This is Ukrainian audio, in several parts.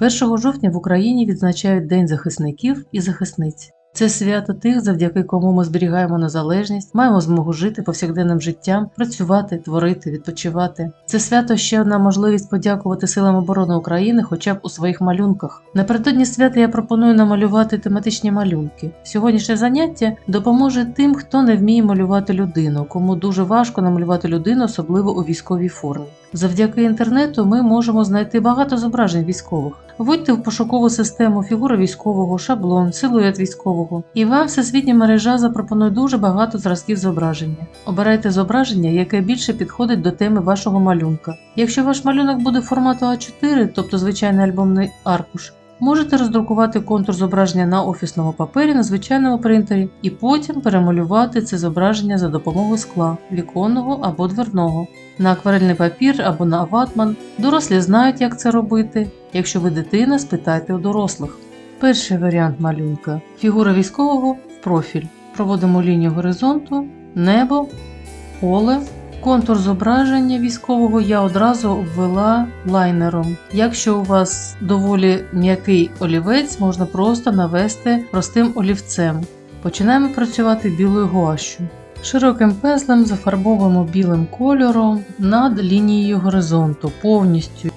1 жовтня в Україні відзначають День захисників і захисниць. Це свято тих, завдяки кому ми зберігаємо незалежність, маємо змогу жити повсякденним життям, працювати, творити, відпочивати. Це свято ще одна можливість подякувати силам оборони України, хоча б у своїх малюнках. Напередодні свята я пропоную намалювати тематичні малюнки. Сьогоднішнє заняття допоможе тим, хто не вміє малювати людину, кому дуже важко намалювати людину, особливо у військовій формі. Завдяки інтернету ми можемо знайти багато зображень військових. Вводьте в пошукову систему фігура військового, шаблон, силует військового, і вам всесвітня мережа запропонує дуже багато зразків зображення. Обирайте зображення, яке більше підходить до теми вашого малюнка. Якщо ваш малюнок буде формату А4, тобто звичайний альбомний аркуш, можете роздрукувати контур зображення на офісному папері на звичайному принтері і потім перемалювати це зображення за допомогою скла, віконного або дверного, на акварельний папір або на ватман. Дорослі знають, як це робити. Якщо ви дитина, спитайте у дорослих. Перший варіант малюнка фігура військового в профіль. Проводимо лінію горизонту, небо, поле. Контур зображення військового я одразу обвела лайнером. Якщо у вас доволі м'який олівець, можна просто навести простим олівцем. Починаємо працювати білою гуашю. Широким пензлем зафарбовуємо білим кольором над лінією горизонту повністю.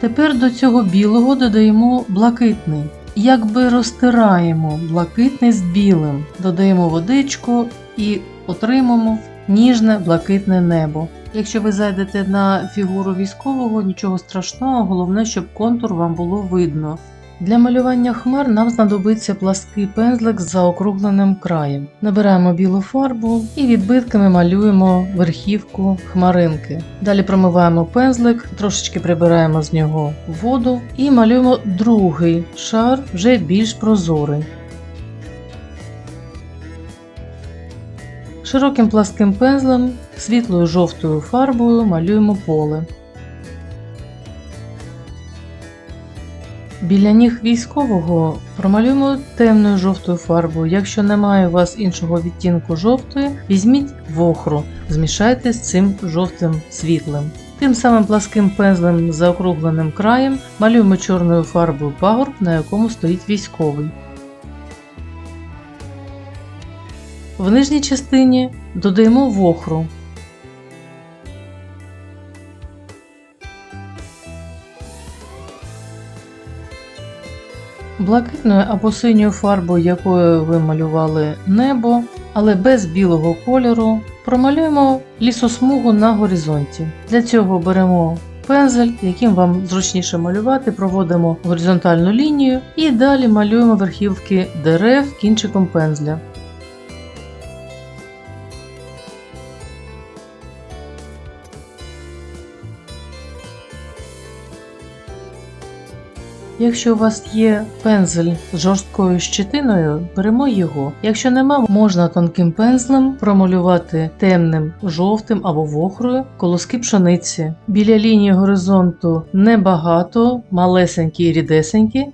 Тепер до цього білого додаємо блакитний. Якби розтираємо блакитний з білим, додаємо водичку і отримаємо ніжне блакитне небо. Якщо ви зайдете на фігуру військового, нічого страшного, головне, щоб контур вам було видно. Для малювання хмар нам знадобиться плаский пензлик з заокругленим краєм. Набираємо білу фарбу і відбитками малюємо верхівку хмаринки. Далі промиваємо пензлик, трошечки прибираємо з нього воду і малюємо другий шар, вже більш прозорий. Широким пласким пензлем, світлою жовтою фарбою малюємо поле. Біля ніг військового промалюємо темною жовтою фарбою. Якщо немає у вас іншого відтінку жовтої, візьміть вохру, змішайте з цим жовтим світлим. Тим самим пласким пензлем з заокругленим краєм малюємо чорною фарбою пагорб, на якому стоїть військовий. В нижній частині додаємо вохру. Блакитною або синьою фарбою, якою ви малювали небо, але без білого кольору, промалюємо лісосмугу на горизонті. Для цього беремо пензель, яким вам зручніше малювати, проводимо горизонтальну лінію і далі малюємо верхівки дерев кінчиком пензля. Якщо у вас є пензель з жорсткою щетиною, беремо його. Якщо нема, можна тонким пензлем промалювати темним жовтим або вохрою колоски пшениці. Біля лінії горизонту небагато, малесенькі і рідесенькі.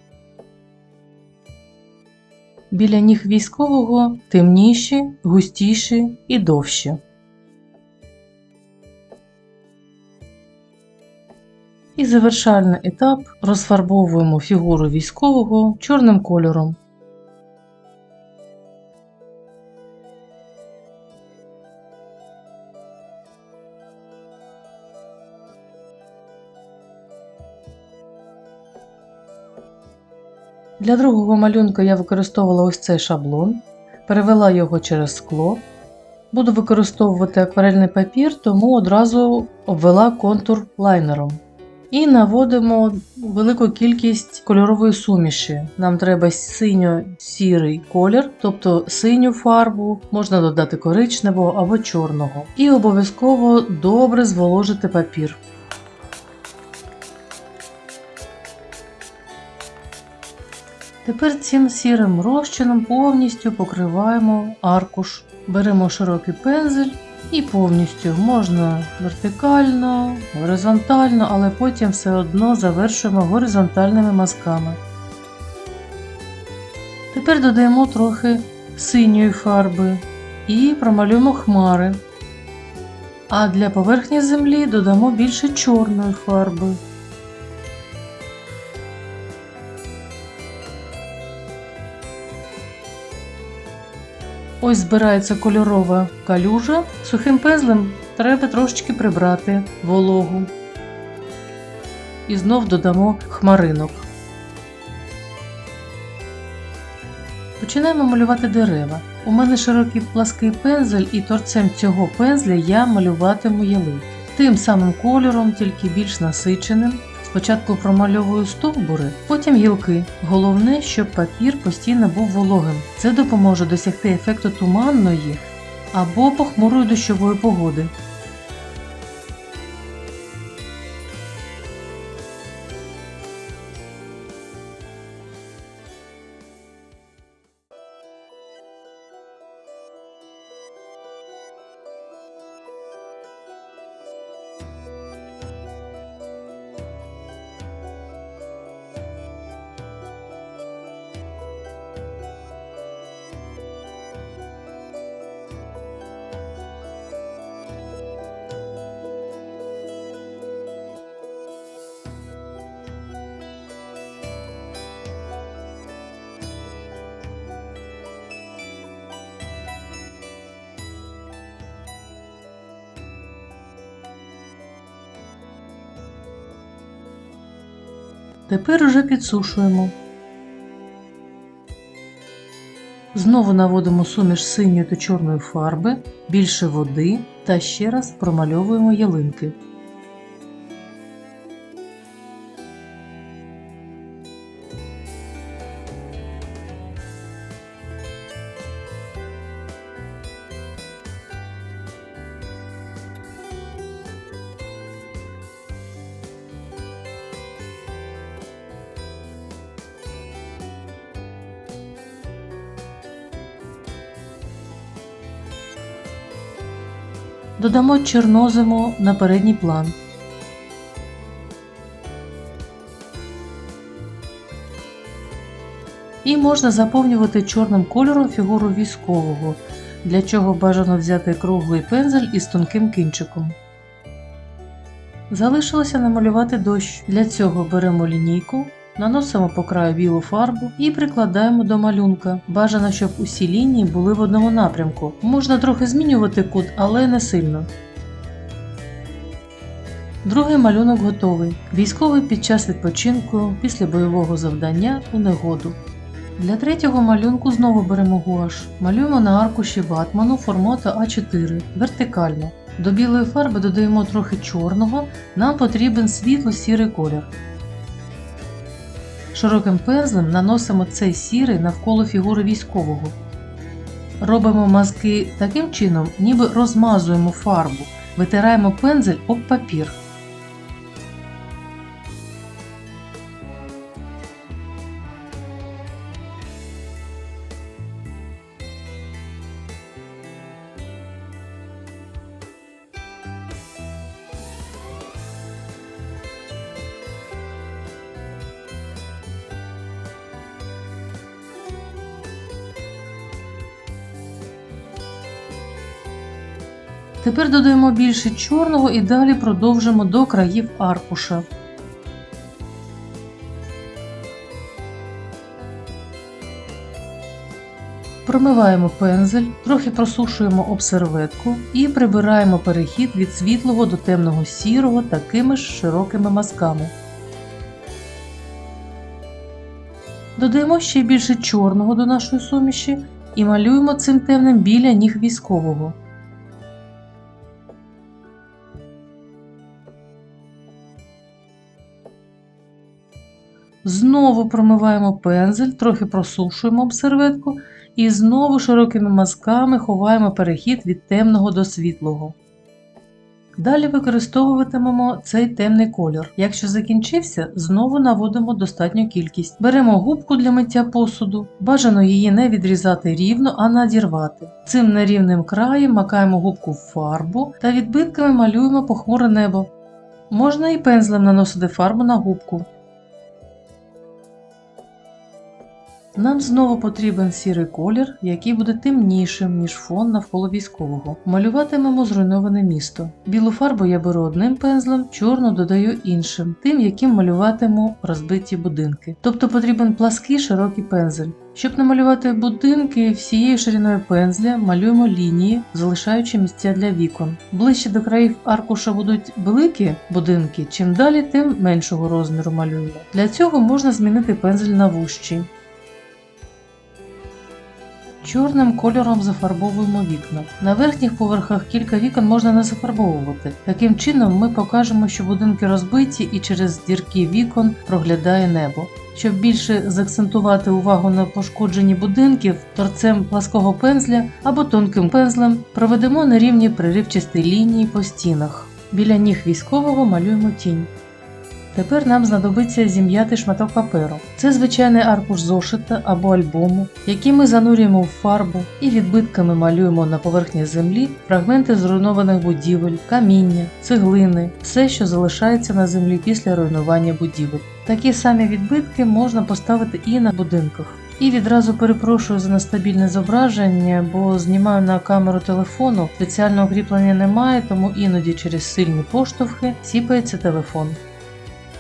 Біля ніг військового темніші, густіші і довші. І завершальний етап розфарбовуємо фігуру військового чорним кольором. Для другого малюнка я використовувала ось цей шаблон, перевела його через скло. Буду використовувати акварельний папір, тому одразу обвела контур лайнером. І наводимо велику кількість кольорової суміші. Нам треба синьо-сірий колір, тобто синю фарбу, можна додати коричневого або чорного. І обов'язково добре зволожити папір. Тепер цим сірим розчином повністю покриваємо аркуш. Беремо широкий пензель і повністю можна вертикально, горизонтально, але потім все одно завершуємо горизонтальними мазками. Тепер додаємо трохи синьої фарби і промалюємо хмари. А для поверхні землі додамо більше чорної фарби. Ось збирається кольорова калюжа. Сухим пензлем треба трошечки прибрати вологу. І знов додамо хмаринок. Починаємо малювати дерева. У мене широкий плаский пензель, і торцем цього пензля я малюватиму ялинки. Тим самим кольором, тільки більш насиченим. Спочатку промальовую стовбури, потім гілки. Головне, щоб папір постійно був вологим. Це допоможе досягти ефекту туманної або похмурої дощової погоди. Тепер уже підсушуємо. Знову наводимо суміш синьої та чорної фарби, більше води та ще раз промальовуємо ялинки. Додамо чорнозиму на передній план. І можна заповнювати чорним кольором фігуру військового, для чого бажано взяти круглий пензель із тонким кінчиком. Залишилося намалювати дощ. Для цього беремо лінійку, наносимо по краю білу фарбу і прикладаємо до малюнка. Бажано, щоб усі лінії були в одному напрямку. Можна трохи змінювати кут, але не сильно. Другий малюнок готовий. Військовий під час відпочинку після бойового завдання у негоду. Для третього малюнку знову беремо гуаш. Малюємо на аркуші ватману формату А4 вертикально. До білої фарби додаємо трохи чорного, нам потрібен світло-сірий колір. Широким пензлем наносимо цей сірий навколо фігури військового. Робимо мазки таким чином, ніби розмазуємо фарбу, витираємо пензель об папір. Тепер додаємо більше чорного і далі продовжимо до країв аркуша. Промиваємо пензель, трохи просушуємо об серветку і прибираємо перехід від світлого до темного сірого такими ж широкими мазками. Додаємо ще більше чорного до нашої суміші і малюємо цим темним біля ніг військового. Знову промиваємо пензель, трохи просушуємо об серветку і знову широкими мазками ховаємо перехід від темного до світлого. Далі використовуватимемо цей темний колір. Якщо закінчився, знову наводимо достатню кількість. Беремо губку для миття посуду, бажано її не відрізати рівно, а надірвати. Цим нерівним краєм макаємо губку в фарбу та відбитками малюємо похмуре небо. Можна і пензлем наносити фарбу на губку. Нам знову потрібен сірий колір, який буде темнішим, ніж фон навколо військового. Малюватимемо зруйноване місто. Білу фарбу я беру одним пензлем, чорну додаю іншим, тим, яким малюватиму розбиті будинки. Тобто потрібен плаский широкий пензель. Щоб намалювати будинки всією шириною пензля, малюємо лінії, залишаючи місця для вікон. Ближче до країв аркуша будуть великі будинки, чим далі, тим меншого розміру малюємо. Для цього можна змінити пензель на вущий. Чорним кольором зафарбовуємо вікна. На верхніх поверхах кілька вікон можна не зафарбовувати. Таким чином ми покажемо, що будинки розбиті і через дірки вікон проглядає небо. Щоб більше заакцентувати увагу на пошкодженні будинків, торцем плаского пензля або тонким пензлем проведемо нерівні приривчасті лінії по стінах. Біля ніг військового малюємо тінь. Тепер нам знадобиться зім'яти шматок паперу. Це звичайний аркуш зошита або альбому, який ми занурюємо в фарбу і відбитками малюємо на поверхні землі фрагменти зруйнованих будівель, каміння, цеглини, все, що залишається на землі після руйнування будівель. Такі самі відбитки можна поставити і на будинках. І відразу перепрошую за нестабільне зображення, бо знімаю на камеру телефону, спеціального кріплення немає, тому іноді через сильні поштовхи сіпається телефон.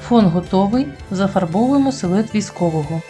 Фон готовий, зафарбовуємо силует військового.